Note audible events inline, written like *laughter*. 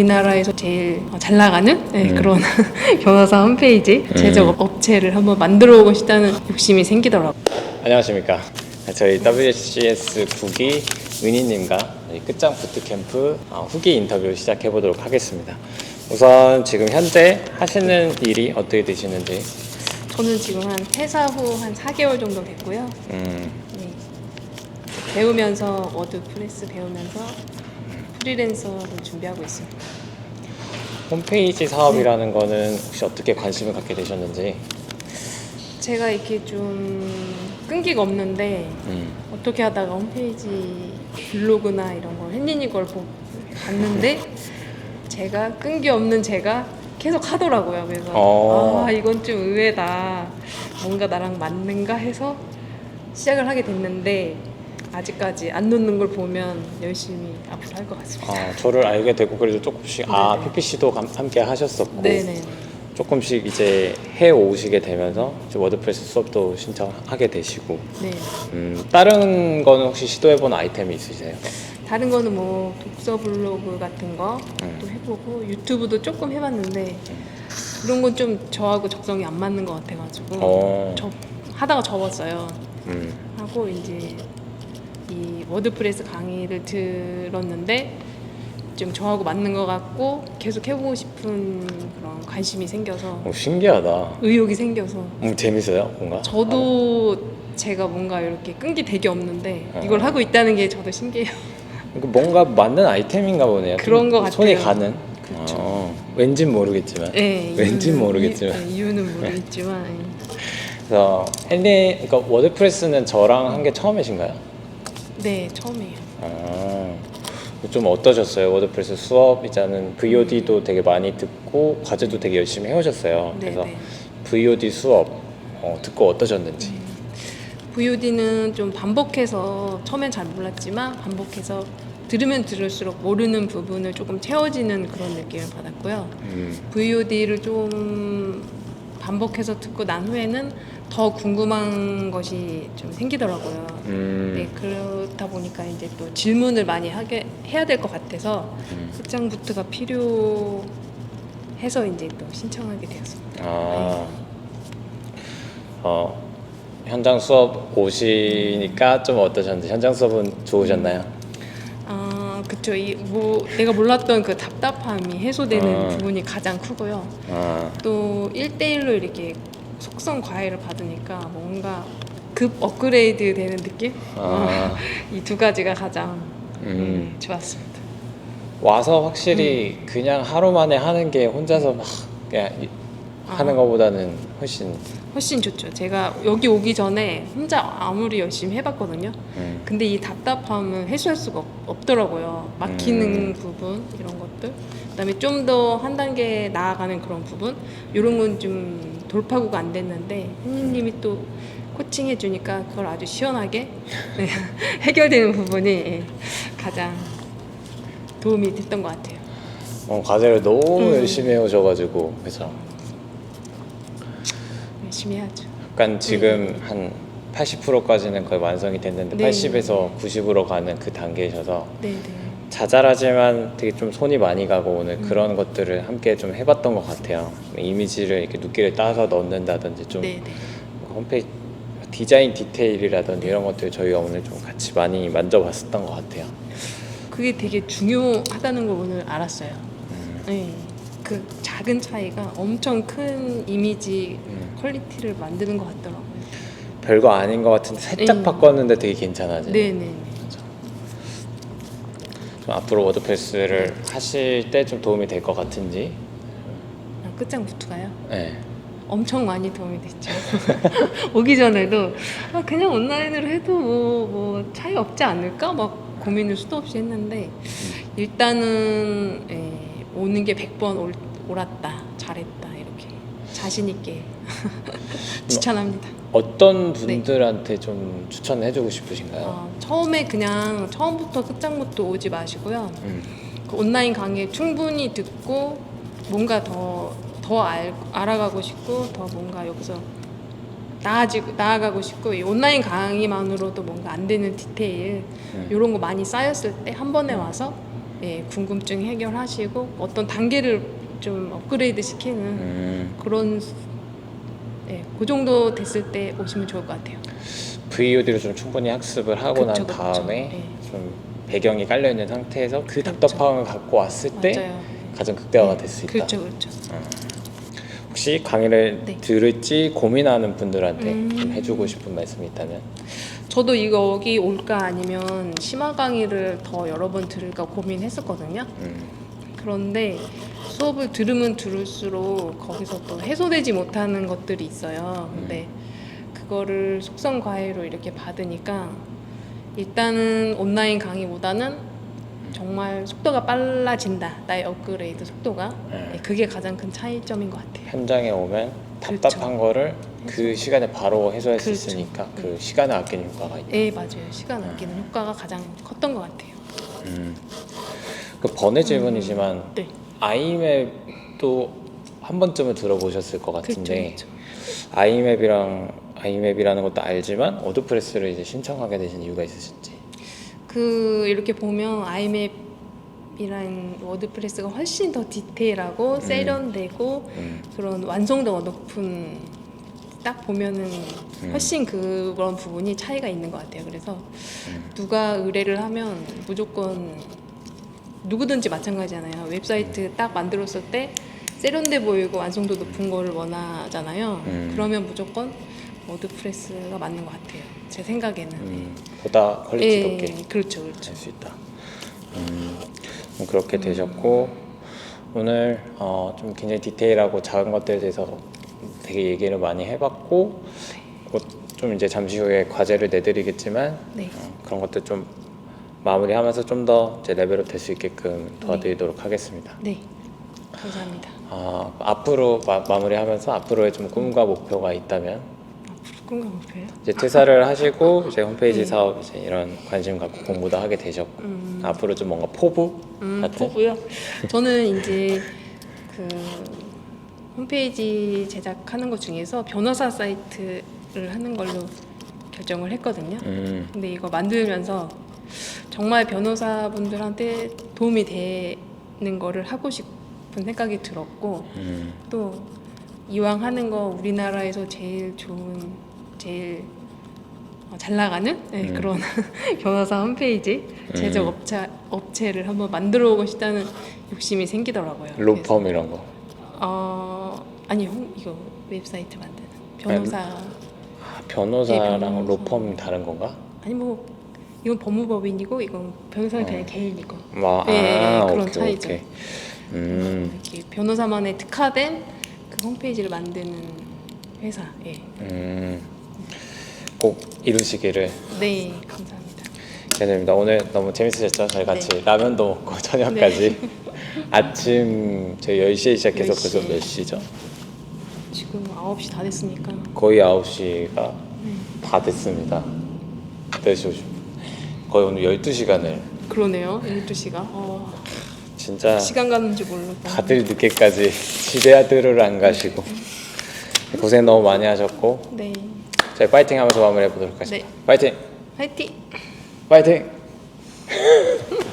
우리나라에서 제일 잘 나가는 네, 음. 그런 *laughs* 변호사 홈페이지 제작 업체를 한번 만들어 보고 싶다는 욕심이 생기더라고요. 안녕하십니까. 저희 WCS 국기 은희님과 저희 끝장 부트캠프 어, 후기 인터뷰 시작해 보도록 하겠습니다. 우선 지금 현재 하시는 일이 어떻게 되시는지. 저는 지금 한 퇴사 후 한 4개월 정도 됐고요. 음, 네. 배우면서 워드프레스 배우면서 프리랜서로 준비하고 있습니다. 홈페이지 사업이라는 거는 혹시 어떻게 관심을 갖게 되셨는지. 제가 이렇게 좀 끈기가 없는데 음, 어떻게 하다가 홈페이지 블로그나 이런 걸 햇니니 걸 보- 봤는데 제가 끈기 없는 제가 계속 하더라고요. 그래서 어. 아 이건 좀 의외다. 뭔가 나랑 맞는가 해서 시작을 하게 됐는데 아직까지 안 놓는 걸 보면 열심히 앞으로 할 것 같습니다. 아, 저를 알게 되고 그래도 조금씩 아 네네. PPC도 함께 하셨었고 네네. 조금씩 이제 해 오시게 되면서 이제 워드프레스 수업도 신청하게 되시고 네. 음, 다른 거는 혹시 시도해본 아이템이 있으세요? 다른 거는 뭐 독서 블로그 같은 거또 음. 해보고 유튜브도 조금 해봤는데 그런 건 좀 저하고 적성이 안 맞는 것 같아가지고 어. 접, 하다가 접었어요. 음, 하고 이제 이 워드프레스 강의를 들었는데 좀 저하고 맞는 것 같고 계속 해보고 싶은 그런 관심이 생겨서 오, 신기하다. 의욕이 생겨서 음, 재밌어요, 뭔가? 저도 제가 뭔가 이렇게 끈기 되게 없는데 어. 이걸 하고 있다는 게 저도 신기해요. 아, 뭔가 맞는 아이템인가 보네요. 좀 그런 것 손이 같아요. 가는. 그렇죠. 어, 왠진 모르겠지만. 네, 왠진 이유는- 모르겠지만. 이, 유는 모르겠지만 예. 그래서 헨리, 그러니까 워드프레스는 저랑 한 게 처음이신가요? 네 처음이에요. 아, 좀 어떠셨어요? 워드프레스 수업이자는 VOD도 되게 많이 듣고 과제도 되게 열심히 해오셨어요. 네, 그래서 네. VOD 수업 어, 듣고 어떠셨는지. VOD는 좀 반복해서 처음엔 잘 몰랐지만 반복해서 들으면 들을수록 모르는 부분을 조금 채워지는 그런 느낌을 받았고요. 음, VOD를 좀 반복해서 듣고 난 후에는 더 궁금한 것이 좀 생기더라고요. 음, 네, 그렇다 보니까 이제 또 질문을 많이 하게 해야 될 것 같아서 음. 극장부트가 필요해서 이제 또 신청하게 되었습니다. 아, 어, 현장 수업 오시니까 좀 어떠셨는지 현장 수업은 좋으셨나요? 아, 그쵸. 이 뭐 내가 몰랐던 그 답답함이 해소되는 아. 부분이 가장 크고요. 아, 또 1대1로 이렇게 속성 과외를 받으니까 뭔가 급 업그레이드 되는 느낌? 아. *laughs* 이 두 가지가 가장 음. 좋았습니다. 와서 확실히 그냥 하루 만에 하는 게 혼자서 막 그냥 이- 하는 아. 것보다는 훨씬 훨씬 좋죠. 제가 여기 오기 전에 혼자 아무리 열심히 해봤거든요. 음, 근데 이 답답함은 해소할 수가 없, 더라고요 막히는 음. 부분 이런 것들. 그다음에 좀 더 한 단계 나아가는 그런 부분. 이런 건 좀 돌파구가 안 됐는데 혜님이 또 코칭해 주니까 그걸 아주 시원하게 네, *laughs* 해결되는 부분이 예, 가장 도움이 됐던 것 같아요. 어, 과제를 너무 음. 열심히 해오셔가지고 그래서 열심히 해야죠. 약간 지금 한 80%까지는 거의 완성이 됐는데 네. 80에서 90으로 가는 그 단계이셔서 네 네. 자잘하지만 되게 좀 손이 많이 가고 오늘 음. 그런 것들을 함께 좀 해봤던 것 같아요. 이미지를 이렇게 눕기를 따서 넣는다든지 좀 네 네. 홈페이지 디자인 디테일이라든지 이런 것들 저희가 오늘 좀 같이 많이 만져봤었던 것 같아요. 그게 되게 중요하다는 걸 오늘 알았어요. 음, 네. 그 작은 차이가 엄청 큰 이미지 음. 퀄리티를 만드는 것 같더라고요. 별거 아닌 것 같은데 살짝 음. 바꿨는데 되게 괜찮아지. 네네. 좀 앞으로 워드프레스를 하실 때 좀 도움이 될 것 같은지. 아, 끝장부터가요? 네. 엄청 많이 도움이 됐죠. *laughs* 오기 전에도 아, 그냥 온라인으로 해도 뭐, 뭐 차이 없지 않을까? 막 고민을 수도 없이 했는데 일단은 예, 오는 게 100번 올, 옳았다, 잘했다 이렇게 자신 있게 *laughs* 추천합니다. 어떤 분들한테 좀 추천해주고 싶으신가요? 어, 처음에 그냥 처음부터 끝장부터 오지 마시고요. 음. 그 온라인 강의 충분히 듣고 뭔가 더, 더 알, 알아가고 싶고 더 뭔가 여기서 나아지고, 나아가고 싶고 이 온라인 강의만으로도 뭔가 안 되는 디테일 음. 이런 거 많이 쌓였을 때 한 번에 와서 예, 궁금증 해결하시고 어떤 단계를 좀 업그레이드 시키는 음, 그런 예, 그 정도 됐을 때 오시면 좋을 것 같아요. VOD로 좀 충분히 학습을 하고 난 그쵸, 그쵸. 다음에 예. 좀 배경이 깔려 있는 상태에서 그 그렇죠. 답답함을 갖고 왔을 때 맞아요. 가장 극대화가 될 수 있다. 그렇죠, 그렇죠. 혹시 강의를 네. 들을지 고민하는 분들한테 음. 좀 해주고 싶은 말씀이 있다면 저도 이거 여기 올까 아니면 심화 강의를 더 여러 번 들을까 고민했었거든요. 음, 그런데 수업을 들으면 들을수록 거기서 또 해소되지 못하는 것들이 있어요. 근데 그거를 속성 과외로 이렇게 받으니까 일단은 온라인 강의보다는 정말 속도가 빨라진다. 나의 업그레이드 속도가. 네. 네, 그게 가장 큰 차이점인 것 같아요. 현장에 오면 그렇죠. 답답한 거를 그 시간에 바로 해소할 수 그렇죠. 있으니까 그 네. 시간을 아끼는 효과가 있다. 네, 맞아요. 시간 아끼는 효과가 가장 컸던 것 같아요. 음. 그 번외 질문이지만 네. 아이맵도 한 번쯤은 들어보셨을 것 그렇죠. 같은데 그렇죠. 아이맵이랑 아이맵이라는 것도 알지만 워드프레스를 이제 신청하게 되신 이유가 있으신지. 그 이렇게 보면 아이맵이란 워드프레스가 훨씬 더 디테일하고 세련되고 음. 그런 완성도가 높은 딱 보면은 음. 훨씬 그런 부분이 차이가 있는 것 같아요. 그래서 음. 누가 의뢰를 하면 무조건 누구든지 마찬가지잖아요. 웹사이트 딱 만들었을 때 세련돼 보이고 완성도 높은 거를 원하잖아요. 음. 그러면 무조건 워드프레스가 맞는 것 같아요. 제 생각에는. 음, 보다 퀄리티 예, 높게 그렇죠, 그렇죠. 할 수 있다. 음, 그럼 그렇게 되셨고 오늘 어, 좀 굉장히 디테일하고 작은 것들에 대해서 되게 얘기를 많이 해봤고 그좀 이제 잠시 후에 과제를 내드리겠지만 네. 어, 그런 것들 좀 마무리하면서 좀더 이제 레벨업 될 수 있게끔 도와드리도록 하겠습니다. 네, 감사합니다. 아, 앞으로 마, 마무리하면서 앞으로의 좀 꿈과 목표가 있다면 앞으로 꿈과 목표요? 이제 퇴사를 하시고 *laughs* 이제 홈페이지 네. 사업 이제 이런 관심 갖고 공부도 하게 되셨고 음. 앞으로 좀 뭔가 포부 음, 같은 보고요. 저는 이제 그 홈페이지 제작하는 것 중에서 변호사 사이트를 하는 걸로 결정을 했거든요. 음, 근데 이거 만들면서 정말 변호사분들한테 도움이 되는 거를 하고 싶은 생각이 들었고 음, 또 이왕 하는 거 우리나라에서 제일 좋은 제일 어, 잘 나가는 네, 음. 그런 *laughs* 변호사 홈페이지 제작 음. 업체 업체를 한번 만들어 보고 싶다는 욕심이 생기더라고요. 그래서, 로펌 이런 거 어 아니 홈 이거 웹사이트 만드는 변호사 아, 변호사랑 예, 변호사. 로펌 다른 건가? 아니 뭐 이건 법무법인이고 이건 변호사는 그냥 어. 개인이고 뭐, 예, 아, 그런 오케이, 차이죠. 오케이. 음, 이렇게 변호사만의 특화된 그 홈페이지를 만드는 회사. 예. 음, 꼭 이루시기를 네, 감사합니다. 기대됩니다. 오늘 너무 재밌으셨죠? 저희 같이 네. 라면도 먹고 저녁까지 *laughs* 아침 저희 10시에 시작해서 10시. 그래서 몇 시죠? 지금 9시 다 됐으니까. 거의 9시가 네. 다 됐습니다. 그래서 거의 오늘 12시간을 그러네요. 12시가. 어, 진짜 시간 가는 줄 모르고. 다들 늦게까지 집에 들으러 안 가시고 고생 너무 많이 하셨고 네. 저희 파이팅 하면서 마무리해 보도록 하겠습니다. 네. 파이팅! 화이팅! 파이팅!